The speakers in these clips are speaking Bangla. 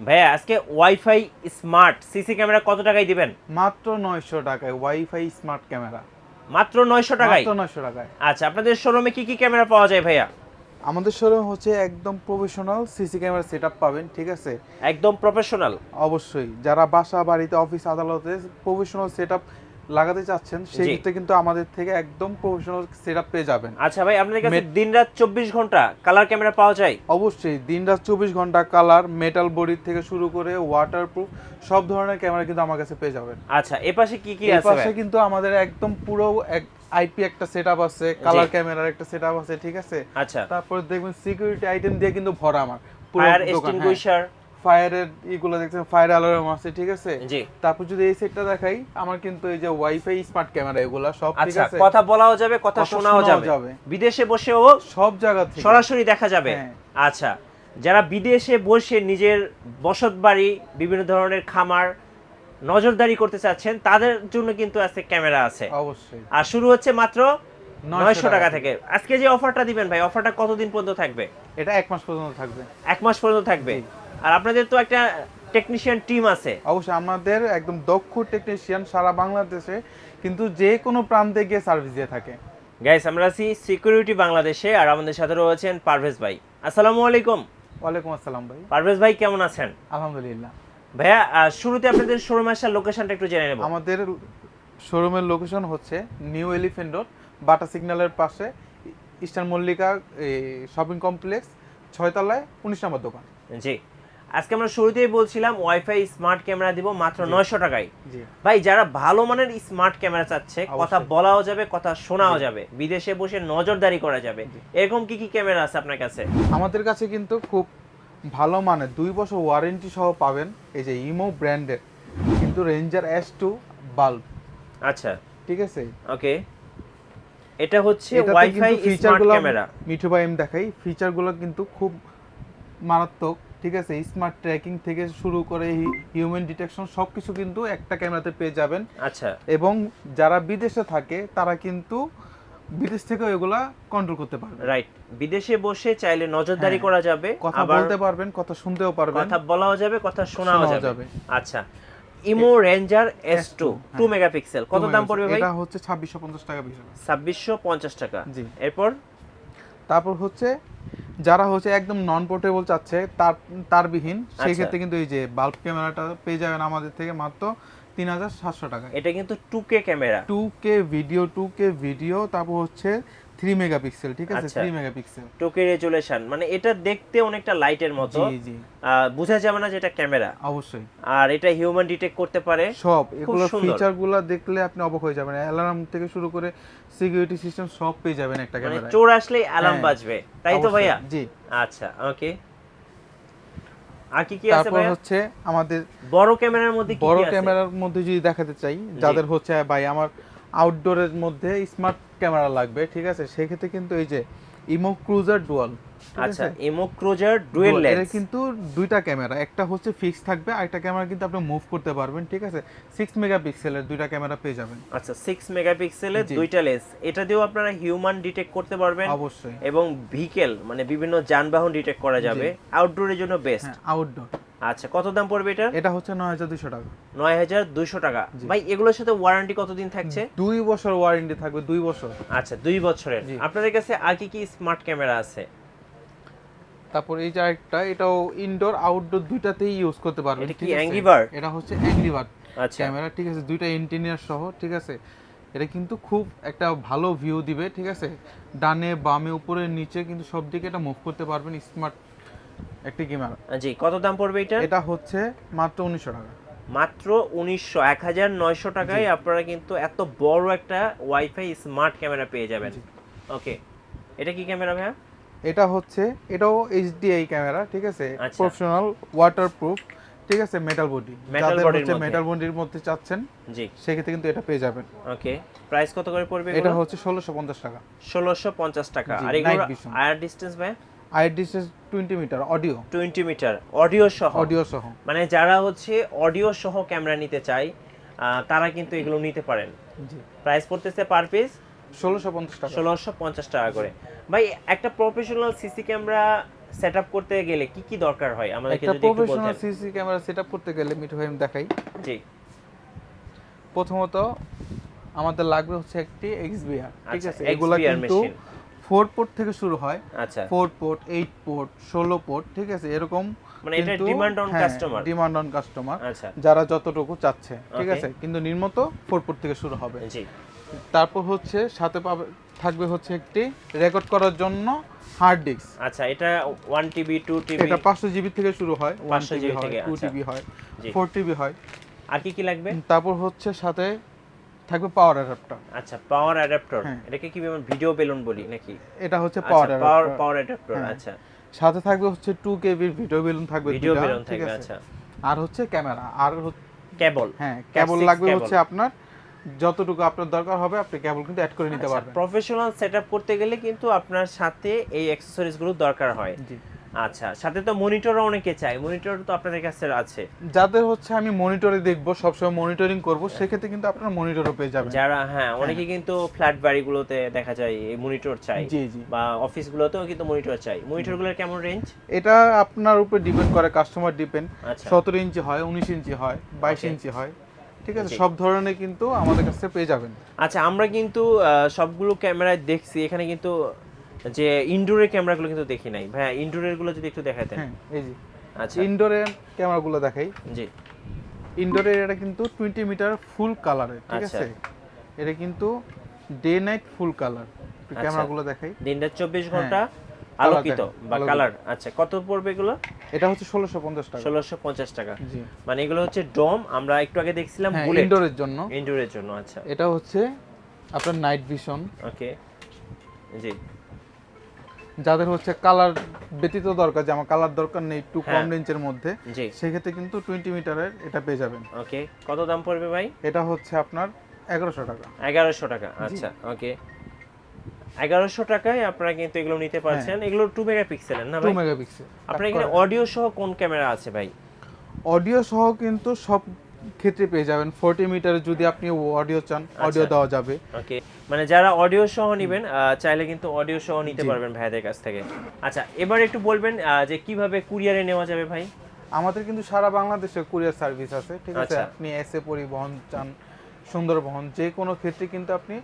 ভাইয়া আজকে ওয়াইফাই স্মার্ট সিসি ক্যামেরা কত টাকায় দিবেন? মাত্র নয়শো টাকায় ওয়াইফাই স্মার্ট ক্যামেরা। মাত্র নয়শো টাকায়? মাত্র নয়শো টাকায়। আচ্ছা আপনাদের শোরুমে কি কি ক্যামেরা পাওয়া যায় ভাইয়া? আমাদের শোরুম হচ্ছে একদম প্রফেশনাল সিসি ক্যামেরা সেট পাবেন ঠিক আছে? একদম প্রফেশনাল অবশ্যই যারা বাসা বাড়িতে অফিস আদালতে প্রফেশনাল সেট লাগাতে চাচ্ছেন সেই ক্ষেত্রে কিন্তু আমাদের থেকে একদম প্রফেশনাল সেট পেয়ে যাবেন। আচ্ছা ভাই আপনাদের কাছে দিনরাত চব্বিশ ঘণ্টা কালার ক্যামেরা পাওয়া যায়? অবশ্যই দিন রাত চব্বিশ ঘণ্টা কালার মেটাল বডি থেকে শুরু করে ওয়াটারপ্রুফ সব ধরনের ক্যামেরা কিন্তু আমার কাছে পেয়ে যাবেন। আচ্ছা এ পাশে কি কি আছে পাশে কিন্তু আমাদের একদম পুরো এক আইপি একটা সেটআপ আছে কালার ক্যামেরার একটা সেটআপ আছে ঠিক আছে? আচ্ছা। তারপর দেখবেন সিকিউরিটি আইটেম দিয়ে কিন্তু ভরা আমার ফায়ার এক্সটিংগুইশার ফায়ারের ইগুলো দেখছেন ফায়ার অ্যালার্ম আছে ঠিক আছে? জি। তারপর যদি এই সেটটা দেখাই আমার কিন্তু এই যে ওয়াইফাই স্মার্ট ক্যামেরা এগুলা সব ঠিক আচ্ছা আছে? কথা বলাও যাবে কথা শোনাও যাবে। বিদেশে বসেও সব জায়গা থেকে। সরাসরি দেখা যাবে। হ্যাঁ। আচ্ছা যারা বিদেশে বসে নিজের বসত বাড়ি বিভিন্ন ধরনের খামার নজরদারি করতে চাচ্ছেন তাদের জন্য কিন্তু আজকে ক্যামেরা আছে। অবশ্যই। আর শুরু হচ্ছে মাত্র নয়শো টাকা থেকে। আজকে যে অফারটা দিবেন ভাই অফারটা কতদিন পর্যন্ত থাকবে? এটা এক মাস পর্যন্ত থাকবে। এক মাস পর্যন্ত থাকবে। আর আপনাদের তো একটা টেকনিশিয়ান টিম আছে। অবশ্যই আমাদের একদম দক্ষ টেকনিশিয়ান সারা বাংলাদেশে কিন্তু যে কোনো প্রান্তে গিয়ে সার্ভিস দিয়ে থাকে। গাইস আমরা আছি সিকিউরিটি বাংলাদেশে আর আমাদের সাথে রয়েছেন পারভেজ ভাই। আসসালামু আলাইকুম। ওয়ালাইকুম আসসালাম ভাই। পারভেজ ভাই কেমন আছেন? আলহামদুলিল্লাহ। ভাইয়া শুরুতে আপনাদের শোরুম আসার লোকেশনটা একটু জেনে নেব। আমাদের শোরুমের লোকেশন হচ্ছে নিউ এলিফেন্ট রোড বাটা সিগন্যালের পাশে ইস্টার্ন মল্লিকা শপিং কমপ্লেক্স ছয়তলায় উনিশ নম্বর দোকান। জি। আজকে আমরা শুরুতেই বলছিলাম ওয়াইফাই স্মার্ট ক্যামেরা দিব মাত্র নয়শো টাকায়। জি। ভাই যারা ভালো মানের স্মার্ট ক্যামেরা চাচ্ছে কথা বলাও যাবে কথা শোনাও যাবে বিদেশে বসে নজরদারি করা যাবে। এরকম কি কি ক্যামেরা আছে আপনার কাছে? আমাদের কাছে কিন্তু খুব ভালো মানের দুই বছর ওয়ারেন্টি সহ পাবেন এই যে ইমো ব্র্যান্ডের কিন্তু রেঞ্জার এস টু বাল্ব আচ্ছা। ঠিক আছে? ওকে। এটা হচ্ছে ওয়াইফাই স্মার্ট ক্যামেরা মিঠু ভাই আমি দেখাই ফিচারগুলো কিন্তু খুব মারাত্মক। ঠিক আছে স্মার্ট ট্র্যাকিং থেকে শুরু করে হিউম্যান ডিটেকশন সব কিছু কিন্তু একটা ক্যামেরাতে পেয়ে যাবেন। আচ্ছা। এবং যারা বিদেশে থাকে তারা কিন্তু বিদেশ থেকে এগুলা কন্ট্রোল করতে পারবে। রাইট বিদেশে বসে চাইলে নজরদারি হ্যাঁ। করা যাবে কথা বলতে পারবেন কথা শুনতেও পারবেন। কথা বলাও যাবে কথা শোনাও যাবে। আচ্ছা। Imou ranger S two. Two megapixel কত দাম পড়বে ভাই? এটা হচ্ছে ছাব্বিশশো পঞ্চাশ টাকা ছাব্বিশশো পঞ্চাশ টাকা। জি। এরপর? তারপর হচ্ছে যারা হচ্ছে একদম নন পোর্টেবল চাচ্ছে তার তারবিহীন সেই আচ্ছা। ক্ষেত্রে কিন্তু এই যে বাল্ব ক্যামেরাটা পেয়ে যাবেন আমাদের থেকে মাত্র তিন হাজার সাতশো টাকা এটা কিন্তু two K camera two K video two K video তারপর হচ্ছে থ্রি মেগাপিক্সেল ঠিক আছে? আচ্ছা। Three megapixel two K resolution মানে এটা দেখতে অনেকটা লাইটের মতো। জি জি। বোঝা যাবে না যে এটা ক্যামেরা। অবশ্যই। আর এটা হিউম্যান ডিটেক্ট করতে পারে। সব এগুলো সুন্দর। ফিচারগুলো দেখলে আপনি অবাক হয়ে যাবেন। অ্যালার্ম থেকে শুরু করে সিকিউরিটি সিস্টেম সব পেয়ে যাবেন একটা মানে চোর আসলেই অ্যালার্ম বাজবে। তাই তো ভাইয়া? জি। আচ্ছা ওকে আর কি কি আছে তারপর হচ্ছে আমাদের বড় ক্যামেরার মধ্যে কি বড় ক্যামেরার মধ্যে যদি দেখাতে চাই যাদের হচ্ছে ভাই আমার আউটডোরের মধ্যে স্মার্ট ক্যামেরা লাগবে ঠিক আছে? সেক্ষেত্রে কিন্তু এই যে ইমো ক্রুজার ডুয়াল আচ্ছা ইমো ক্রুজার ডুয়েল এটা লেন্স কিন্তু দুইটা ক্যামেরা একটা হচ্ছে ফিক্স থাকবে আর একটা ক্যামেরা কিন্তু আপনি মুভ করতে পারবেন ঠিক আছে? সিক্স মেগাপিক্সেলের দুইটা ক্যামেরা পেয়ে যাবেন। আচ্ছা 6 মেগাপিক্সেলের। দুইটা লেন্স এটা দিয়েও আপনারা হিউম্যান ডিটেক্ট করতে পারবেন অবশ্যই। এবং ভেহিকেল মানে বিভিন্ন যানবাহন ডিটেক্ট করা যাবে আউটডোরের জন্য বেস্ট হ্যাঁ আউটডোর আচ্ছা কত দাম পড়বে এটা এটা হচ্ছে নয় হাজার দুশো টাকা। নয় হাজার দুইশো টাকা। ভাই এগুলোর সাথে ওয়ারেন্টি কতদিন থাকছে? দুই বছর ওয়ারেন্টি থাকবে দুই বছর। আচ্ছা দুই বছরের। আপনাদের কাছে আর কি কি স্মার্ট ক্যামেরা আছে? তারপর এই যে আরেকটা এটাও ইনডোর আউটডোর দুইটাতেই ইউজ করতে পারবেন এটা কি আছে? এটা হচ্ছে অ্যাংরি বার্ড আচ্ছা। ক্যামেরা ঠিক আছে? দুইটা ইন্টিনিয়ার সহ ঠিক আছে? এটা কিন্তু খুব একটা ভালো ভিউ দিবে ঠিক আছে? ডানে বামে উপরে নিচে কিন্তু সব দিকে এটা মুভ করতে পারবেন স্মার্ট একটি ক্যামেরা জি কত দাম পড়বে এটা এটা হচ্ছে মাত্র উনিশশো টাকা। মাত্র উনিশশো এক হাজার নয়শো টাকায় আপনারা কিন্তু এত বড় একটা ওয়াইফাই স্মার্ট ক্যামেরা পেয়ে যাবেন। ওকে এটা কি ক্যামেরা ভাইয়া? এটা হচ্ছে এটাও এইচডিআই ক্যামেরা ঠিক আছে? আচ্ছা। প্রফেশনাল ওয়াটারপ্রুফ ঠিক আছে? মেটাল বডি যাদের হচ্ছে মেটাল বডির মধ্যে চাচ্ছেন জি। সেক্ষেত্রে কিন্তু এটা পেয়ে যাবেন। ওকে প্রাইস কত করে পড়বে এটা হচ্ছে ষোলোশো পঞ্চাশ টাকা। ষোলোশো পঞ্চাশ টাকা। আর এগুলো ডিস্টেন্স ভাই I twenty meter audio twenty meter audio সহ। অডিও সহ। মানে যারা হচ্ছে অডিও সহ ক্যামেরা নিতে চায় তারা কিন্তু এগুলো নিতে পারেন। জি। প্রাইস পড়তেছে পার পিস ষোলোশো পঞ্চাশ টাকা। ষোলোশো পঞ্চাশ টাকা করে। ভাই একটা প্রফেশনাল সিসি ক্যামেরা সেটআপ করতে গেলে কি কি দরকার হয়? আমাদেরকে একটা যদি একটু প্রফেশনাল বলতেন। সিসি ক্যামেরা সেটআপ করতে গেলে মিঠু ভাই আমি দেখাই। জি। প্রথমত আমাদের লাগবে হচ্ছে একটি এক্সবিআর ঠিক আচ্ছা, আছে? এগুলা কিন্তু। ফোর পোর্ট থেকে শুরু হয় আচ্ছা। ফোর পোর্ট এইট পোর্ট ষোলো পোর্ট ঠিক আছে? এরকম মানে এটা demand on customer। Demand on customer যারা যতটুকু চাচ্ছে ঠিক আছে? কিন্তু নির্মত ফোর পোর্ট থেকে শুরু হবে। তারপর হচ্ছে সাথে পাবে থাকবে হচ্ছে একটি রেকর্ড করার জন্য হার্ড ডিস্ক আচ্ছা এটা ওয়ান টিবি টু টিবি এটা পাঁচশো জিবি থেকে শুরু হয় ওয়ান 500 টিবি হয় থেকে, টু আচ্ছা। টিবি হয় জি। ফোর টিবি হয়। আর কি কি লাগবে? তারপর হচ্ছে সাথে থাকবে পাওয়ার অ্যাডাপ্টার আচ্ছা পাওয়ার অ্যাডাপ্টার। এটাকে কি আমরা ভিডিও বেলুন বলি নাকি? এটা হচ্ছে পাওয়ার আচ্ছা পাওয়ার পাওয়ার অ্যাডাপ্টার। আচ্ছা। সাথে থাকবে হচ্ছে টু কেবির ভিডিও বেলুন থাকবে ভিডিও বেলুন ঠিক থাকবে আছে? আচ্ছা। আর হচ্ছে ক্যামেরা আর হচ্ছে- কেবল হ্যাঁ কেবল লাগবে হচ্ছে আপনার যতটুকু আপনার দরকার হবে আপনি কেবল কিন্তু অ্যাড করে আচ্ছা, নিতে পারবেন। প্রফেশনাল সেটআপ করতে গেলে কিন্তু আপনার সাথে এই অ্যাকসেসরিজগুলো দরকার হয়। জি। আচ্ছা সাথে তো মনিটরও অনেকে চায়। মনিটর তো আপনাদের কাছে আছে। যাদের হচ্ছে আমি মনিটরে দেখব সবসময় মনিটরিং করব সেক্ষেত্রে কিন্তু আপনার মনিটরও পেয়ে যাবেন। যারা হ্যাঁ অনেকে কিন্তু ফ্ল্যাট বাড়িগুলোতে দেখা যায় এই মনিটর চাই জি জি। বা অফিসগুলোতেও কিন্তু মনিটর চাই। মনিটরগুলোর কেমন রেঞ্জ এটা আপনার উপর ডিপেন্ড করে কাস্টমার ডিপেন্ড আচ্ছা। সতেরো ইঞ্চি হয় উনিশ ইঞ্চি হয় বাইশ ইঞ্চি হয়। ঠিক আছে সব ধরনের কিন্তু আমাদের কাছে পেয়ে যাবেন। আচ্ছা আমরা কিন্তু সবগুলো ক্যামেরায় দেখছি। এখানে কিন্তু যে ইনডোরের ক্যামেরাগুলো কিন্তু দেখি নাই। ভাইয়া ইনডোরেরগুলো যদি একটু দেখাতেন। হ্যাঁ এই যে। আচ্ছা। ইনডোরে ক্যামেরাগুলো দেখাই। জি। ইনডোরে এটা কিন্তু টোয়েন্টি মিটার ফুল কালারের ঠিক আচ্ছা। আছে? এটা কিন্তু ডে নাইট ফুল কালার। ক্যামেরাগুলো দেখাই। দিনটা চব্বিশ হ্যাঁ, ঘণ্টা আলোকিত বা কালার আচ্ছা কত পড়বে এগুলো? এটা হচ্ছে ষোলোশো পঞ্চাশ টাকা। ষোলোশো পঞ্চাশ টাকা। জি। মানে এগুলো হচ্ছে ডম আমরা একটু আগে দেখছিলাম হ্যাঁ বুলেট ইনডোরের জন্য। ইনডোরের জন্য আচ্ছা। এটা হচ্ছে আপনার নাইট ভিশন ওকে জি। যাদের হচ্ছে কালার ব্যতীত দরকার যে আমার কালার দরকার নেই একটু কম হ্যাঁ। রেঞ্জের মধ্যে সেক্ষেত্রে কিন্তু টোয়েন্টি মিটারের এটা পেয়ে যাবেন। ওকে কত দাম পড়বে ভাই? এটা হচ্ছে আপনার এগারোশো টাকা। এগারোশো টাকা আচ্ছা ওকে এগারোশো টাকায় আপনারা কিন্তু এগুলো নিতে পারছেন। এগুলো টু মেগাপিক্সেলের না টু মেগাপিক্সেল আপনার এখানে অডিও সহ কোন ক্যামেরা আছে ভাই? অডিও সহ কিন্তু সব ক্ষেত্রে পেয়ে যাবেন। ফোরটি মিটার যদি আপনি অডিও চান অডিও আচ্ছা। দেওয়া যাবে। ওকে মানে যারা অডিও সহ নেবেন চাইলে কিন্তু অডিও সহ নিতে পারবেন ভাইদের কাছ থেকে। আচ্ছা এবার একটু বলবেন যে কীভাবে কুরিয়ারে নেওয়া যাবে ভাই? আমাদের কিন্তু সারা বাংলাদেশে কুরিয়ার সার্ভিস আছে ঠিক আছে? আচ্ছা। আপনি এসে পরিবহন চান সুন্দরবহন যে কোনো ক্ষেত্রে কিন্তু আপনি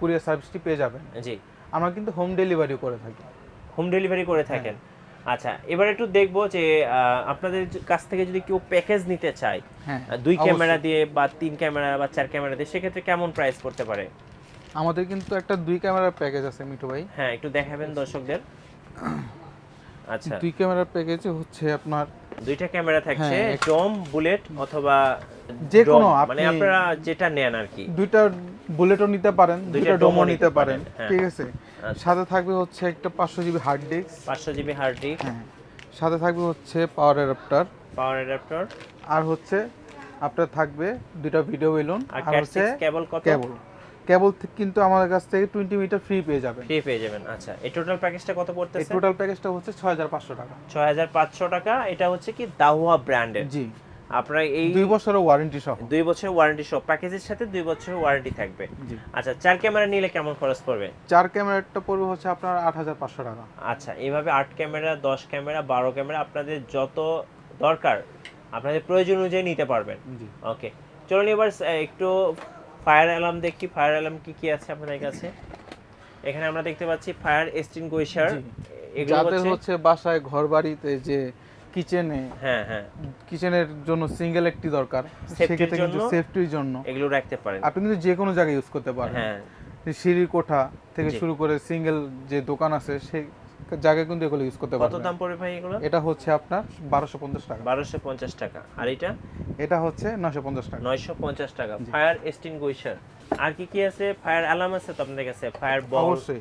কুরিয়ার সার্ভিসটি পেয়ে যাবেন। জি। আমরা কিন্তু হোম ডেলিভারিও করে থাকি। হোম ডেলিভারি করে থাকেন। আচ্ছা এবার একটু দেখব যে আপনাদের কাছ থেকে যদি কেউ প্যাকেজ নিতে চায় হ্যাঁ দুই ক্যামেরা দিয়ে বা তিন ক্যামেরা বা চার ক্যামেরা দিয়ে সেক্ষেত্রে কেমন প্রাইস পড়তে পারে? আমাদের কিন্তু একটা দুই ক্যামেরার প্যাকেজ আছে মিঠু ভাই। হ্যাঁ একটু দেখাবেন দর্শকদের। আচ্ছা। দুই ক্যামেরার প্যাকেজ হচ্ছে আপনার দুইটা ক্যামেরা থাকছে হ্যাঁ, ডোম বুলেট অথবা যে কোনো আপনি- মানে আপনারা যেটা নেন আর কি। দুইটা বুলেটও নিতে পারেন দুইটা ডোমও নিতে পারেন, হ্যাঁ। ঠিক আছে? আচ্ছা। সাথে থাকবে হচ্ছে একটা পাঁচশো জিবি হার্ড ডিস্ক পাঁচশো জিবি হার্ড ডিস্ক হ্যাঁ। সাথে থাকবে হচ্ছে পাওয়ার অ্যাডাপ্টার পাওয়ার অ্যাডাপ্টার আর হচ্ছে আপনার থাকবে দুইটা ভিডিও বেলুন আর আর হচ্ছে কেবল কত? কেবল কেবল কিন্তু আমাদের কাছ থেকে টোয়েন্টি মিটার ফ্রি পেয়ে যাবেন। ফ্রি পেয়ে যাবেন আচ্ছা। এই টোটাল প্যাকেজটা কত এই পড়তেছে টোটাল প্যাকেজটা হচ্ছে ছয় হাজার পাঁচশো টাকা। ছয় হাজার পাঁচশো টাকা এটা হচ্ছে কি দাহুয়া ব্র্যান্ডের? জি। আপনার এই দুই বছরের ওয়ারেন্টি সহ। দুই বছরের ওয়ারেন্টি সহ। প্যাকেজের সাথে দুই বছরের ওয়ারেন্টি থাকবে। আচ্ছা চার ক্যামেরা নিলে কেমন খরচ পড়বে? চার ক্যামেরাটা পড়বে হচ্ছে আপনার আট হাজার পাঁচশো টাকা। আচ্ছা এইভাবে আট ক্যামেরা দশ ক্যামেরা বারো ক্যামেরা আপনাদের যত দরকার আপনাদের প্রয়োজন অনুযায়ী নিতে পারবেন। জি। ওকে চলুন এবার একটু ফায়ার অ্যালার্ম দেখি ফায়ার অ্যালার্ম কি কি আছে আপনাদের কাছে? এখানে আমরা দেখতে পাচ্ছি ফায়ার এক্সটিংগুইশার যাদের হচ্ছে বাসায় ঘর বাড়িতে যে কিচেনে হ্যাঁ হ্যাঁ। কিচেনের জন্য সিঙ্গেল একটি দরকার সেক্ষেত্রে কিন্তু জন্য? সেফটির জন্য। এগুলো রাখতে পারেন। আপনি কিন্তু যে কোনো জায়গায় ইউজ করতে পারেন। হ্যাঁ। সিঁড়ির কোঠা থেকে শুরু করে সিঙ্গেল যে দোকান আছে সেই জায়গায় কিন্তু এগুলো ইউজ করতে পারবেন কত দাম পড়বে ভাই এগুলো? এটা হচ্ছে আপনার বারোশো পঞ্চাশ টাকা। বারোশো পঞ্চাশ টাকা। আর এটা? এটা হচ্ছে নশো পঞ্চাশ টাকা। নয়শো পঞ্চাশ টাকা। ফায়ার এক্সটিংগুইশার আর কি কি আছে? ফায়ার অ্যালার্ম আছে তো আপনাদের কাছে? ফায়ার বল অবশ্যই।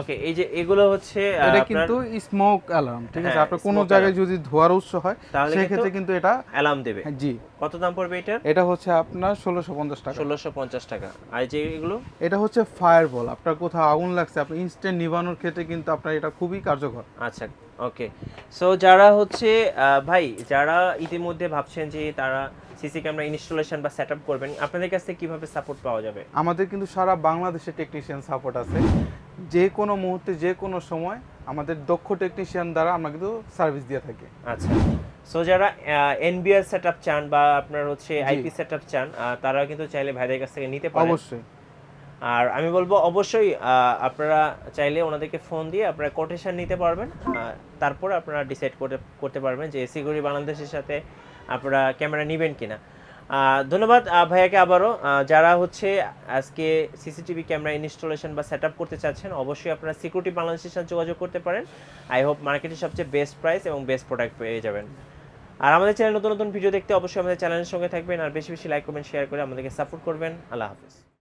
ওকে এই যে এগুলো হচ্ছে এটা কিন্তু স্মোক অ্যালার্ম ঠিক আছে? হ্যাঁ, আপনার কোনো জায়গায় যদি ধোয়ার উৎস হয় তাহলে সেই ক্ষেত্রে কিন্তু এটা অ্যালার্ম দেবে। হ্যাঁ, জি। কত দাম পড়বে এটার? এটা হচ্ছে আপনার ষোলোশো পঞ্চাশ টাকা। ষোলোশো পঞ্চাশ টাকা। আর যে এগুলো? এটা হচ্ছে ফায়ার বল আপনার কোথাও আগুন লাগছে আপনি ইনস্ট্যান্ট নিভানোর ক্ষেত্রে কিন্তু আপনার এটা খুবই কার্যকর। আচ্ছা ওকে সো যারা হচ্ছে ভাই যারা ইতিমধ্যে ভাবছেন যে তারা সিসি ক্যামেরা ইনস্টলেশন বা সেটআপ করবেন আপনাদের কাছ থেকে কীভাবে সাপোর্ট পাওয়া যাবে? আমাদের কিন্তু সারা বাংলাদেশে টেকনিশিয়ান সাপোর্ট আছে। যে কোনো মুহূর্তে যে কোনো সময় আমাদের দক্ষ টেকনিশিয়ান দ্বারা আমরা কিন্তু সার্ভিস দিয়ে থাকি। আচ্ছা। সো যারা এনবিআর সেট আপ চান বা আপনার হচ্ছে আইপি সেট আপ চান তারাও কিন্তু চাইলে ভাইদের কাছ থেকে নিতে পারেন। অবশ্যই। আর আমি বলব অবশ্যই আপনারা চাইলে ওনাদেরকে ফোন দিয়ে আপনারা কোটেশন নিতে পারবেন তারপর আপনারা ডিসাইড করতে করতে পারবেন যে সিকিউরিটি বাংলাদেশের সাথে আপনারা ক্যামেরা নেবেন কিনা। ধন্যবাদ ভাইয়াকে আবারও। যারা হচ্ছে আজকে সিসিটিভি ক্যামেরা ইনস্টলেশন বা সেট করতে চাচ্ছেন, অবশ্যই আপনারা সিকিউরিটি বাংলাদেশের সাথে যোগাযোগ করতে পারেন। আই হোপ মার্কেটে সবচেয়ে বেস্ট প্রাইস এবং বেস্ট প্রোডাক্ট পেয়ে যাবেন। আর আমাদের চ্যানেল নতুন নতুন ভিডিও দেখতে অবশ্যই আমাদের চ্যানেলের সঙ্গে থাকবেন। আর বেশি বেশি লাইক কমেন্ট শেয়ার করে আমাদেরকে সাপোর্ট করবেন। আল্লাহ হাফিজ।